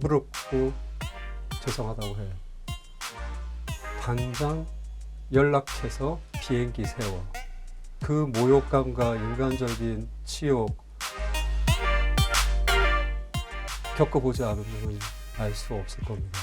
자꾸 죄송하다고 해. 당장 연락해서 비행기 세워. 그 모욕감과 인간적인 치욕 겪어보지 않으면 알 수 없을 겁니다.